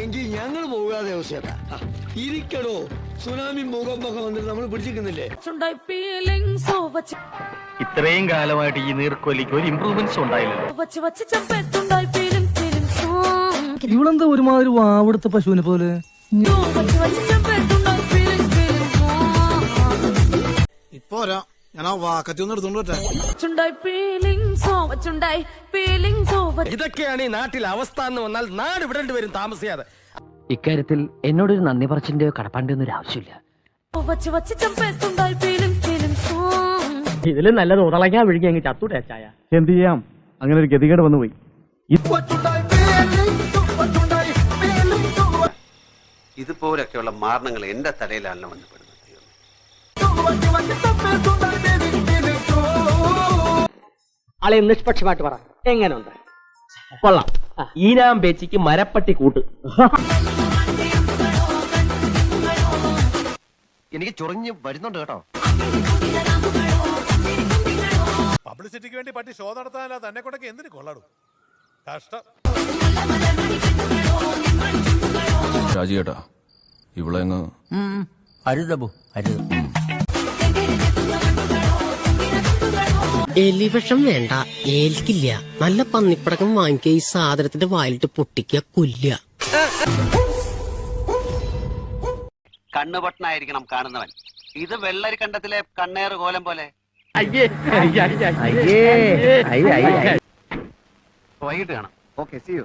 എങ്കിൽ ഞങ്ങൾ പോകാതെ ഇരിക്കണോ ഇരിക്കടോ. സുനാമി മുഖം ഒക്കെ വന്നിട്ട് നമ്മൾ പിടിച്ചിരിക്കുന്നില്ലേ? ഇത്രയും കാലമായിട്ട് ഈ നീർക്കോലിക്ക് ഒരു ഇമ്പ്രൂവ്മെന്റ്സ് ഉണ്ടായില്ല so ഇവളെന്താ ഒരുമാതിരി വാവെടുത്ത പശുവിനെ പോലെ? ഇപ്പൊരാ ഞാൻ ആ വാക്കത്തി ഒന്ന് feeling so ഇപ്പോരാ ഞാൻ ആ വാക്കത്തി ഒന്ന് എടുത്തോണ്ട് വരട്ടെ. ഇതൊക്കെയാണ് ഈ നാട്ടിലെ അവസ്ഥ എന്ന് വന്നാൽ നാട് വിടേണ്ടി വരും താമസിയാതെ. ഇക്കാര്യത്തിൽ എന്നോടൊരു നന്ദി പറച്ചിന്റെയോ കടപ്പാണ്ടിയോ ഒന്നും ആവശ്യമില്ല. വച്ച് വച്ച് ഇതിൽ നല്ലത് ഉറളയ്ക്കാൻ വിഴുകി അങ്ങ് ചത്തൂടെ ചായ. എന്ത് ചെയ്യാം? അങ്ങനെ ഒരു ഗതികേട് വന്നു പോയി ഇതുപോലൊക്കെയുള്ള മാരണങ്ങൾ എന്റെ തലയിലാണല്ലോ വന്നപ്പെടുന്നത് ആളെ നിഷ്പക്ഷമായിട്ട് പറ. എങ്ങനെയുണ്ട് കൊള്ളാം. ഈനാം പേച്ചിക്ക് മരപ്പട്ടി കൂട്ട്. എനിക്ക് ചൊറിഞ്ഞ് വരുന്നുണ്ട് കേട്ടോ. പബ്ലിസിറ്റിക്ക് വേണ്ടി പട്ടി ഷോ നടത്താനല്ല തന്നെ കൊണ്ടൊക്കെ എന്തിനു കൊള്ളാടും? കഷ്ടം. രാജിയേട്ടാ ഇവിടെ അങ്ങ് അരുതബു അരുത് എലിവിഷം വേണ്ട ഏൽക്കില്ല. നല്ല പന്നിപ്പടക്കം വാങ്ങിക്കുക ഈ സാധനത്തിന്റെ വായിലിട്ട് പൊട്ടിക്കുക കൊല്ലുക. കണ്ണുപൊട്ടനായിരിക്കണം കാണുന്നവൻ. ഇത് വെള്ളരി കണ്ടത്തിലെ കണ്ണേറ് കോലം പോലെ. അയ്യേ അയ്യേ വൈകിട്ട് കാണാം. Okay C U